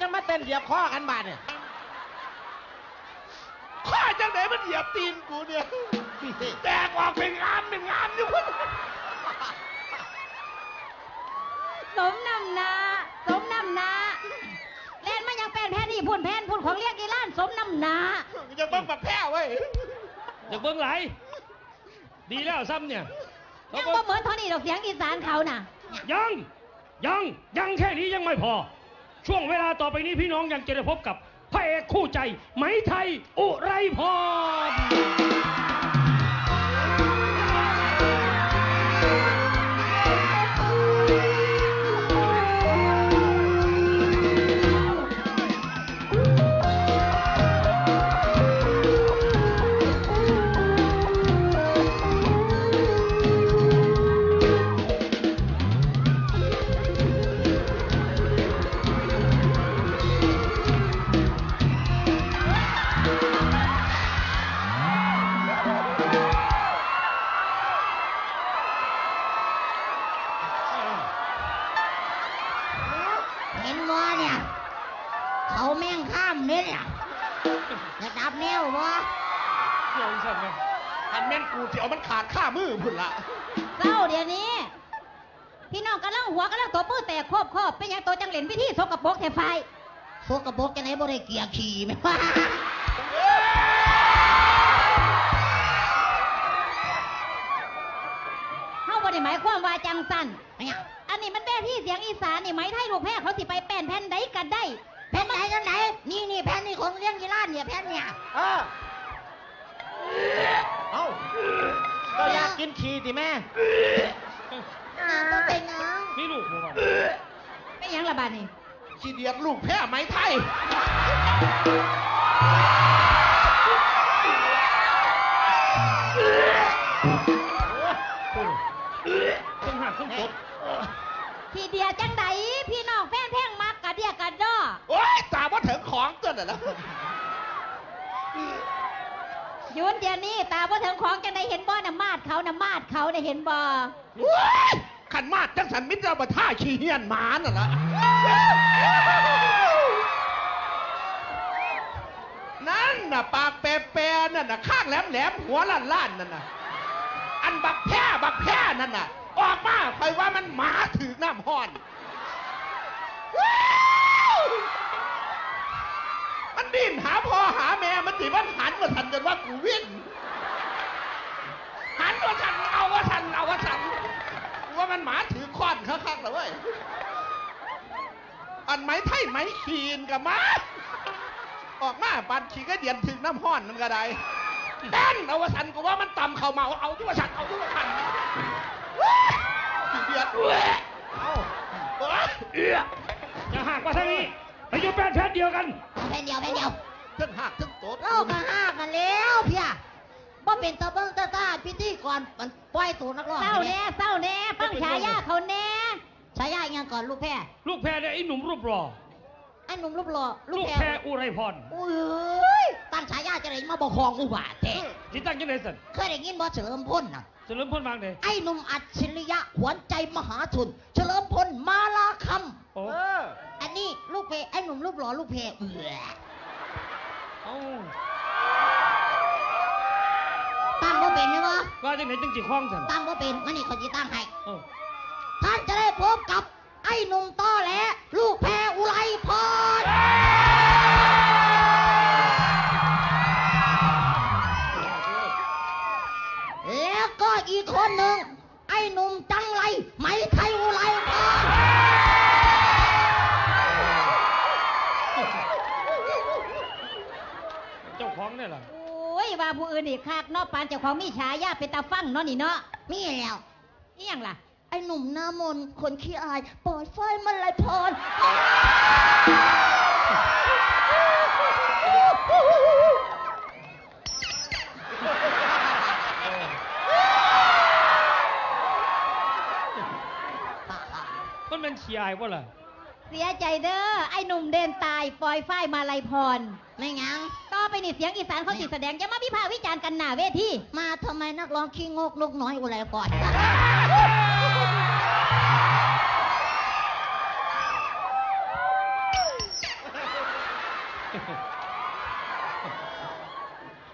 กันบาดเนี่ยข้าจังไหนมันเหยียบตีนกูเนี่ย แตกออกเป็นงามเป็นงามอยู่พุ่นสมนำหนาสมนำหนาเล่นมายังแป้นแพนนี่พุ่นแพนพุ่นของเรียกอีล้านสมนำหนายังต้องมาแพ้เว้ยอยากเบิ่งไหลายดีแล้วซ้ำเนี่ยยังบ่เหมือนเท่านี้ดอกเสียงอีสานเขาน่ะ ยัง ยัง ยังแค่นี้ยังไม่พอ ช่วงเวลาต่อไปนี้พี่น้องยังจะได้พบกับพระเอกคู่ใจ ไหมไทย อุไรพร ข้ามเนี่ยเนี่ยจะดับแนวบ่เกี่ยวอีสัตว์ไงอันแม่นกูที่เอามันขาดข้ามือพุ่นละเศร้าเดี๋ยวนี้ พี่น้องกำลังหัวกำลังตัวมือแตกครอบครอบเป็นหยังตัวจังเหลนพิธีสกปรกแถไฟสกปรกจะไหนบ่ได้เกียร์ขี่ไหมวะเฮาบ่ได้หมายความว่าจังสันอันนี้มันแป้ที่เสียงอีสานนี่ไหมไทยลูกแพ้เขาสิไปแป้นแผ่นใดกันได้ แผ่นไหนกันไหนนี่นี่แผ่นนี่ของเลี้ยงยีราฟเนี่ยแผ่นเนี่ยเออเอ้าก็อยากกินขี้ติแม่ก็เป็นน้องนี่ลูกผมว่าเป็นหยังละบาดนี่ขี้เดียดลูกแพ้ไหมไทยต้องหักต้องตบทีเดียจังไดพี่น้องแฟนแพ่งมากกะเดียกะด้อ โอ้ยตาว่าถึ งของตัวน่ะแล้วยุนเดียวนี้ตาบ่ถึงของจังไดเห็นบ่น่ะมาดเขาน่ะมาดเขาน่ะเห็นบ่โอ้ยขันมาดจังสันมิตรเอามาท่าขี้เฮียนหมาน่ะละนั่นน่ะปากแปรๆนั่นน่ะข้างแหลมๆหัวล้านๆนั่นน่ะอันบักแพ้บักแพ้นั่นน่ะ ออกมาคอยว่ามันหมาถือน้ำห้อนว้าว มันดิ้นหาพ่อหาแม่มันสิมันหันมาทันจนว่ากูวิ่งหันว่าทันเอาว่าทันเอาว่าทันว่ามันหมาถือค้อนคักๆเลยเว้ยอันไม้ไทยไม้ขีนกับมาออกมาปันขี่ก็เดียนถึงน้ำห้อนนั่นก็ได้เต้นเอาวสันก็ว่ามันต่ำเข่าเมาเอาที่วสันเอาที่วสันเดียดเอาเอ้ยเอื้ออย่าหักมาทางนี้ ไปอยู่แป้นแพทย์เดียวกัน แผ่นเดียวแผ่นเดียวทั้งหักทั้งโตดเราก็ห้ากันแล้วเพียบ่เป็นตะเบิงตะตาพิธีก่อนมันปล่อยตัวนักร้องเศร้าแน่เศร้าแน่ฟังฉายาเขาแน่ฉายายังก่อนลูกแพ้ลูกแพรเนี่ยไอ้หนุ่มรูปหล่อไอ้หนุ่มรูปหล่อลูกแพรอุไรพรอุ้ยตั้งฉายาจะได้มาบอกคองอุบาทแท้จิตั้งยังไงสันเคยได้ยินบ่เฉลิมพลน่ะจะเริ่มพ่นวางเลยไอ้หนุ่มอัจฉริยะขวัญใจมหาชนเฉลิมพลมาลาคโอ้เออำอั นนี้ลูกเพไอ้หนุ่มรูปหล่อลูกเพเอือเอ้าตั้งบ่เป็นนะวะว่าจังไหนจังจีคล้องสันตั้งบ่เป็นมันนี่คนที่ตั้งให้เอ้า ท่านจะได้พบกับไอ้หนุ่มต้อแหลลูกแพร ว่าผู้อื่นอีกคักเนาะปานเจ้าของมีฉายาเป็นตาฟังเนาะนี่เนาะมีแล้วนี่ยังล่ะ ไอ้หนุ่มหน้ามนต์คนขี้อายปล่อยไฟมันไหลพรมันเป็นขี้อายป่ะล่ะ เสียใจเด้อไอ้หนุ่มเดินตายปล่อยไฟมาลัยพร ไม่งั้งต่อไปนี่เสียงอีสานเขาสิแสดงจะมาพิพากษ์วิจารณ์กันหน้าเวทีมาทำไมนักร้องขี้งกลูกน้อยอุไรพร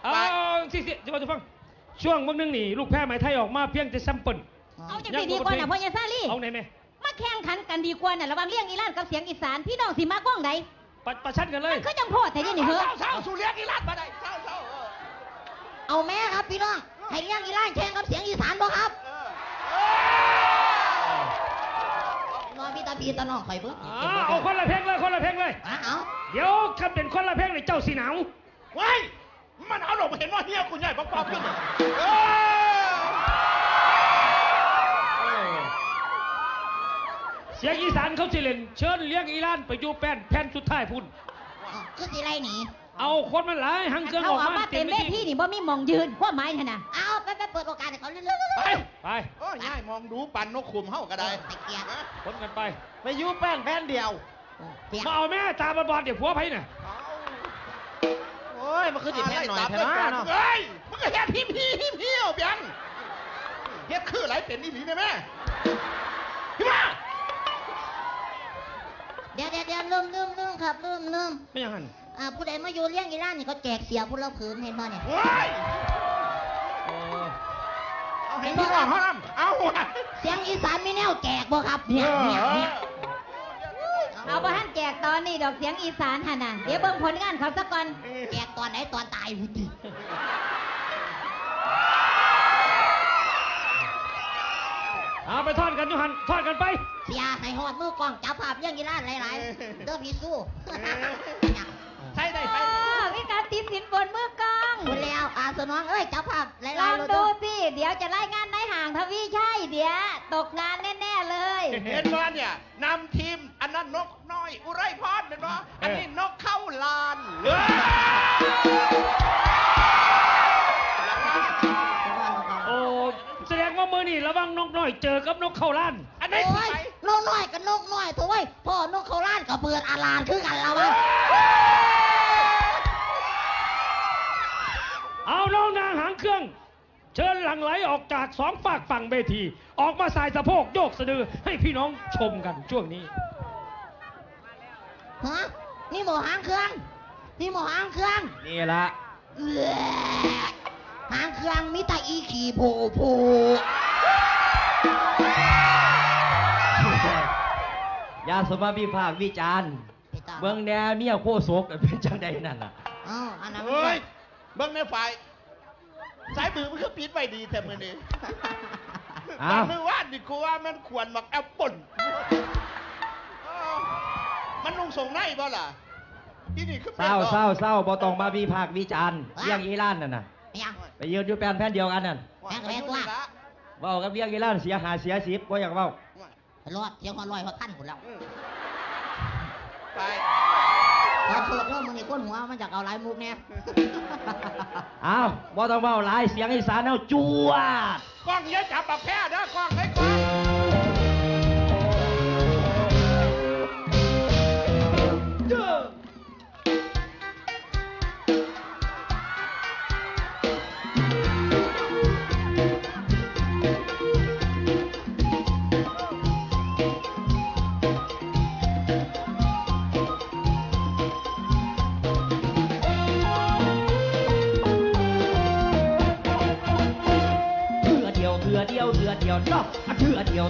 เอาสิสิจะมาจะฟัง ช่วงเมื่อนึงนี่ ลูกแพ้ไหมไทยออกมาเพียงจะแซมเปิลเอาจังสิดีกว่านะพ่อใหญ่ซาลี่เอาไหนไหมมา แข่งขันกันดีกว่าน่ะระหวังเลี้ยงอีหลานกับเสียงอีสานพี่น้องสิมากว่องใดประประชันกันเลยมันคือจังโพดแต่นี่นี่เศเฮ้อร้าเศร้าสุเรียกอีลาดมาได้เศร้าเศร้าเออเอาแม่ครับพี่น้องให้เลี้ยงอีหลานแข่งกับเสียงอีสานบ่ครับเออนอนพี่ตาพี่ตาน้องข่อยเบิ่งอ่าเอาคนละเพลงเลยคนละเพลงเลยเอาเดี๋ยวคำเป็นคนละเพลงเลยเจ้าสีหนาว ไว้มันเอาลงมาเห็นว่าเฮียคุณใหญ่ป๊อปๆขึ้นเลยเออ สียงอีสานเขาสิเล่นเชิญเลี้ยงอีรานไปอยู่แป้นแผ่นสุดท้ายพุ่น คือสิไรหนีเอาคนมันหลายหังเครื่องอเขาอกเอามามาเต็มเวทีนี่บ่มีหมองยืนว่าไม้หั่นน่ะเอาไปไปเปิดโอกาสให้เขาเรื่อยๆไปไปโอ้ยง่ายมองดูปันนกขุมเฮ้าก็ได้ไปเกียร์คนกันไป ไปอยูแป้นแผ่นเดียวเปียกมาเอาแม่ตาบอดๆเดี๋ยวผัวไผน่ะโอ้ยมันคือจิแผ่นหน่อยเถเถอะนะเนาะเฮ้ยมึงก็เฮ็ดพิมพ์พี่พิมพ์พี่เอาเบียงเฮ็ดคืออะไรเป็นนี่หลีได้ไหมพี่มา เดี๋ยวเดี๋ยวเดี๋ยวลืมลืมลืมครับลืมลืมไม่ยังหันอ่าผู้ใดมาอยู่เลี้ยงอีหลานนี่เขาแจกเสียผู้ละผืนเห็นบ่เนี่ยเฮ้ยโอ้เอาให้พี่ว่าเขาทำเอาว่ะเสียงอีสานมีแนวแจกบ่ครับเนี่ยเนี่ยเนี่ยเอาบ่ทันแจกตอนนี้ดอกเสียงอีสานหั่นน่ะ เดี๋ยวเบิ่งผลงานเขาซะก่อน แจกตอนไหนตอนตายพุ่น เอาไปทอดกันอยูหันทอดกันไป เสียให้ฮอดมือกล้องจับภาพเลี้ยงอีหลานหลาย ๆ เด้อพี่สู้ใช่ได้ไปมีการติดสินบนมือกล้องคุณแล้วอาสนองเอ้ยจับภาพหลาย ๆ ลองดูสิ เดี๋ยวจะรายงานในห่างทวีใช่เดี๋ยวตกงานแน่ ๆ เลย เห็นว่าเนี่ยนำทีมอันนั้นนกน้อยอุไรพรเห็นว่าอันนี้นกเข้าลานเฮ้ยโอ้ แสดงว่ามือนี่ระวังนกน้อยเจอกับนกเข้าล้าน อันนี้โอ้ที่ยไหนนกน้อยกับนกน้อยโถ่เว้ยพ่อนกเขาล้านกับเบิดอาลานคือกันแล้ววะเอาน้องนางหางเครื่อง เชิญหลังไหลออกจากสองฝากฝั่งเวที ออกมาสายสะโพกโยกสะดือให้พี่น้องชมกันช่วงนี้ ฮะนี่หมูหางเครื่อง นี่หมูหางเครื่องนี่ละ เอื้อ หางเครื่องมีแต่อีขี่โผโผยาสมวิภาควิจารณ์เบิ่งแนวเมียโคโศกเป็นจังใดนั่นน่ะเอ้าอันนั้นเฮ้ยเบิ้งในฝ่ายสายมือมันคือปิดไว้ดีแต่มือนี้อ้าวตอนมือว่านดิกูว่ามันควรมักแอปเปิลเออมันนุ่งส่งในบ่ล่ะที่นี่คือเศร้าเศร้าเศร้าบ่ต้องมาวิภาควิจารณ์เลี้ยงอีล้านนั่นน่ะ ยังไปยืนอยู่แป้นแผ่นเดียวกันนั่นแม่งแม่งตัวเว้ากับเลี้ยงอีล้านเสียหาเสียสิบบ่อยากเว้ารอดเสียงหัวลอยเพราะท่านผมแล้วอืมไปขอโทษเรื่องมึงนี่ก้นหัวมันจากเอาหลายมุกเนี่ยอ้าวบ่ต้องเว้าหลายเสียงอีสานเอาจวดกล้องเยอะจับแบบแพ้เด้อกล้องไอ้กล้อง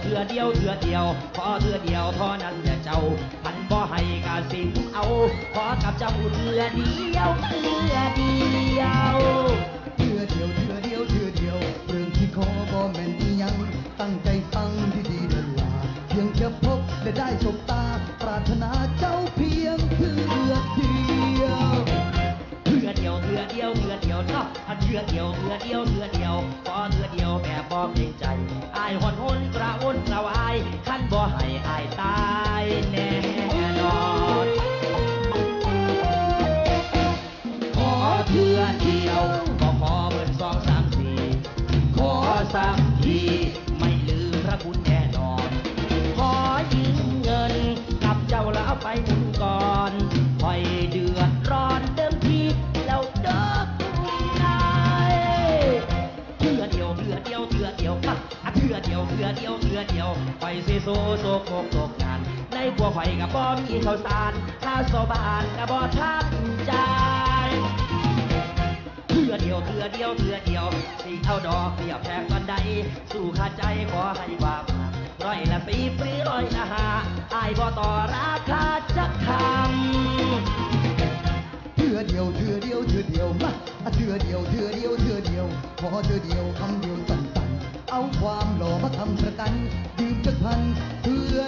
เถื่อเดียวเถื่อเดียวเถื่อเดียวพอเถื่อเดียวเท่านั้นแหละเจ้าพันบ่ให้กาสิงเอาขอกับเจ้าเถื่อเดียวเถื่อเดียวเถื่อเดียวเถื่อเดียวเถื่อเดียวเรื่องที่ขอบ่แม่นอีหยังตั้งใจฟังที่ดีเดินลาเพียงจะพบและได้สบตาปรารถนาเจ้าเพียงเถื่อเดียวเถื่อเดียวเถื่อเดียวเถื่อเดียวเนาะอะเถื่อเดียวเถื่อเดียวเถื่อเดียวพอเถื่อเดียวแบบบ่เกรงใจอายหอนหนกระวนกระวา โซโซโคกตกงานในกัวไฟกับบอมีข้าวสารข้าโซบานกับบ่ทับใจเพื่อเดียวเพื่อเดียวเพื่อเดียวสี่เท่าดอกเรียบแพงกันใดสู่ข้าใจขอให้ความร้อยละปีปีร้อยละหาอายบ่ต่อราคาจะทำเถื่อเดียวเถื่อเดียวเถื่อเดียวมาเถื่อเดียวเถื่อเดียวเถื่อเดียวขอเถื่อเดียวคำเดียวต้อง เอาความหล่อมาทำประกัน ยืมจักพันเถื่อ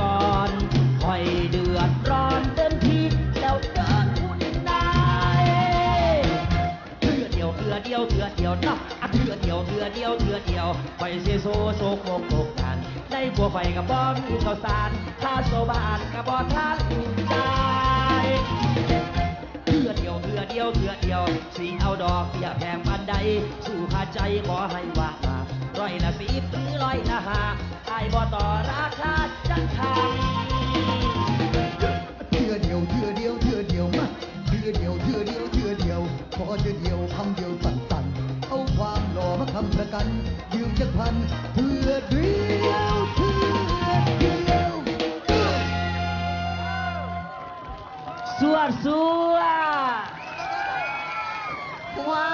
ก่อนคอยเดือดร้อนเต็มที่แล้วเดินคุณนายเทือเดียวเทือเดียวเทือเดียวนะอะเทือเดียวเทือเดียวเทือเดียวคอยเสียโซโซโกโกกันได้บัวไฟกับบ่มีข้าวสารข้าโซบานกับบ่ทานใจเถื่อเดียวเถื่อเดียวเถื่อเดียวสีเอาดอกเบี้ยแพงปันใดสู่พาใจขอให้ว่ามาร้อยละสิบหรือร้อยละห้าไอ้บ่ต่อราคา จักคำเถื่อเดียวเถื่อเดียวเถื่อเดียวมาเถื่อเดียวเถื่อเดียวเถื่อเดียวขอเถื่อเดียวคำเดียวสั้นๆเอาความหล่อมาทำประกัน ยืมจักพันเถื่อเดียวเถื่อเดียวสวดสวดว้า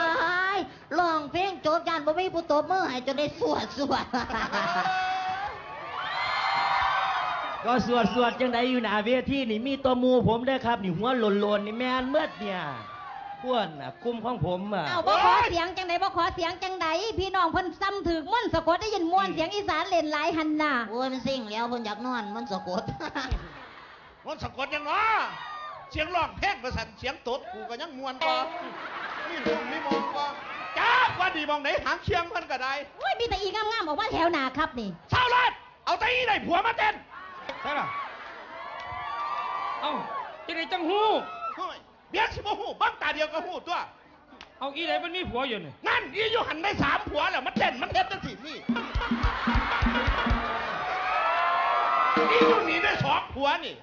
ยร้องเพลงโจบยานบ่มีผู้ตบมือให้จนได้สวดสวด ก็สวดสวดจังใดอยู่หน้าเวทีนี่มีตัวหมูผมเด้อครับนี่หัวโลนๆนี่แม่นเมื่อเนี่ยพวกน่ะกลุ่มของผมอะ เอ้าบ่ขอเสียงจังใดบ่ขอเสียงจังใดพี่น้องเพิ่นซ้ำถึกม่วนสะกดได้ยินม่วนเสียงอีสานเล่นหลายหันน่ะโอ้ยมันสิ่งแล้วเพิ่นอยากนอนมันสะกด มันสะกดยังเนาะเสียงร้องเพลงประสันเสียงตดกูก็ยังมวนกว่ามีห้องมีมองกว่าจ้าว่าดีมองไหนหางเชียงเพิ่นก็ได้โอ้ยมีแต่อีงามๆออกมาแถวหน้าครับนี่เช้ารัดเอาแตอีได้ผัวมาเต้นใช่ล่ะเอ้าจะได้จังหู้เฮ้ยเบี้ยสิบ่ฮู้บังตาเดียวก็ฮู้ตัว เอาอีไหนมันมีผัวอยู่นี่นั่นอีอยู่หันได้สามผัวแล้วมันเต้นมันเฮ็ดจังสินี่อีอยู่นี่ได้สองผัวนี่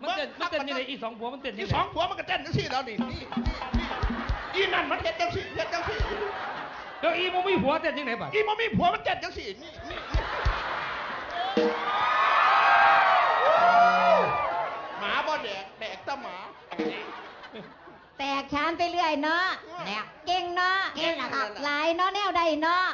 มันเต้นมันเต้นยังไงอีสองผัวมันเต้นอียังสไงองผัวมันก็เต้นจังสิแล้วนี่นี่นี่อีนั่นมันเฮ็ดจังสิเฮ็ดจังสิแล้วอีมันมีผัวเต้นยังไงบ้างอีบ่มีผัวมันเต้นจังสินี่นี่นี่หมาบ่แดกแดกแตะหมา แตก ชานไปเรื่อยเนาะแตกเก่งเนาะเก่งนะครับหลายเนาะแนวใดเนาะ